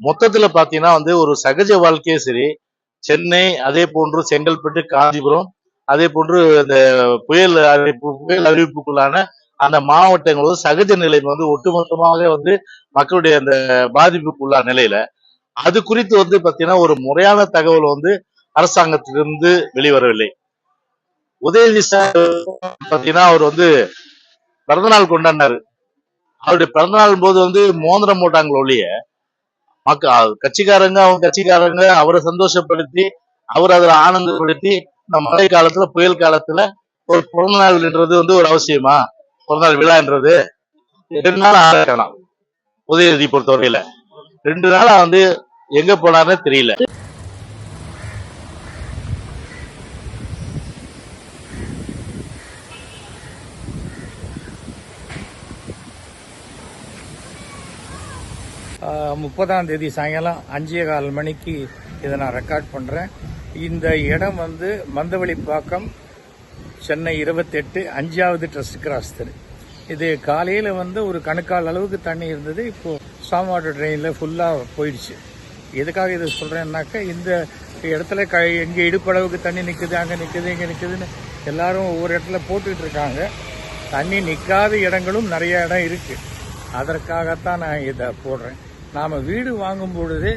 மொத்தத்துல பாத்தீங்கன்னா வந்து ஒரு சகஜ வாழ்க்கையே சரி. சென்னை அதே போன்று செங்கல்பட்டு காஞ்சிபுரம் அதே போன்று இந்த புயல் அறிவிப்பு புயல் அறிவிப்புக்குள்ளான அந்த மாவட்டங்கள் சகஜ நிலை வந்து ஒட்டுமொத்தமாக வந்து மக்களுடைய அந்த பாதிப்புக்குள்ளான நிலையில. அது குறித்து வந்து பாத்தீங்கன்னா ஒரு முறையான தகவல் வந்து அரசாங்கத்திலிருந்து வெளிவரவில்லை. உதயநிதி சார் பாத்தீங்கன்னா அவர் வந்து பிறந்தநாள் கொண்டாடினாரு. அவருடைய பிறந்தநாள் போது வந்து மோதிரம் போட்டாங்களோ ஒழிய மக்கள் கட்சிக்காரங்க அவங்க கட்சிக்காரங்க அவரை சந்தோஷப்படுத்தி அவர் அதில் ஆனந்தப்படுத்தி இந்த மழை காலத்துல புயல் காலத்துல ஒரு பிறந்தநாள்ன்றது வந்து ஒரு அவசியமா? பிறந்த நாள் விழான்றது. ரெண்டு நாள் ஆரம்பிக்கலாம் உதயநிதி பொறுத்தவரையில. ரெண்டு நாளா வந்து எங்க போனாருன்னு தெரியல. முப்பதாம் தேதி சாயங்காலம் அஞ்சே கால் மணிக்கு இதை நான் ரெக்கார்ட் பண்ணுறேன் இந்த இடம் வந்து மந்தவெளிப்பாக்கம் சென்னை இருபத்தெட்டு அஞ்சாவது ட்ரஸ்ட் கிராஸ் தெரு. இது காலையில் வந்து ஒரு கணுக்கால் அளவுக்கு தண்ணி இருந்தது இப்போ ஸ்டாம் வாட்டர் ட்ரெயினில் ஃபுல்லாக போயிடுச்சு. எதுக்காக இதை சொல்கிறேன்னாக்கா இந்த இடத்துல க எங்கே இடுப்பளவுக்கு தண்ணி நிற்குது அங்கே நிற்குது இங்கே நிற்குதுன்னு எல்லாரும் ஒவ்வொரு இடத்துல போட்டுக்கிட்டு இருக்காங்க. தண்ணி நிற்காத இடங்களும் நிறைய இடம் இருக்குது அதற்காகத்தான் நான் இதை போடுறேன். நாம் வீடு வாங்கும் பொழுது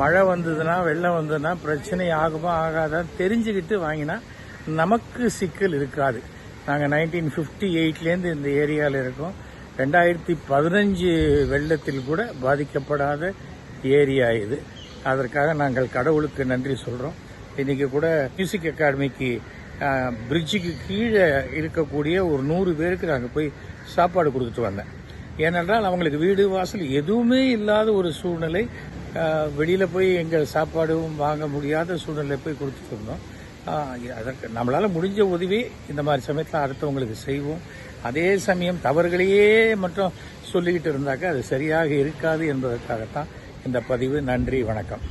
மழை வந்ததுன்னா வெள்ளம் வந்ததுன்னா பிரச்சனை ஆகுமா ஆகாதா தெரிஞ்சுக்கிட்டு வாங்கினா நமக்கு சிக்கல் இருக்காது. நாங்கள் நைன்டீன் ஃபிஃப்டி எயிட்லேருந்து இந்த ஏரியாவில் இருக்கோம். ரெண்டாயிரத்தி பதினஞ்சு வெள்ளத்தில் கூட பாதிக்கப்படாத ஏரியா இது. அதற்காக நாங்கள் கடவுளுக்கு நன்றி சொல்கிறோம் இன்றைக்கி கூட மியூசிக் அகாடமிக்கு பிரிட்ஜுக்கு கீழே இருக்கக்கூடிய ஒரு நூறு பேருக்கு நாங்கள் போய் சாப்பாடு கொடுத்துட்டு வந்தேன். ஏனென்றால் அவங்களுக்கு வீடு வாசல் எதுவுமே இல்லாத ஒரு சூழ்நிலை வெளியில் போய் எங்கள் சாப்பாடும் வாங்க முடியாத சூழ்நிலை போய் கொடுத்துட்டு இருந்தோம். அதற்கு நம்மளால் முடிஞ்ச உதவி இந்த மாதிரி சமயத்தில் அடுத்தவங்களுக்கு செய்வோம். அதே சமயம் தவறுகளையே மட்டும் சொல்லிக்கிட்டு இருந்தாக்க அது சரியாக இருக்காது என்பதற்காகத்தான் இந்த பதிவு. நன்றி வணக்கம்.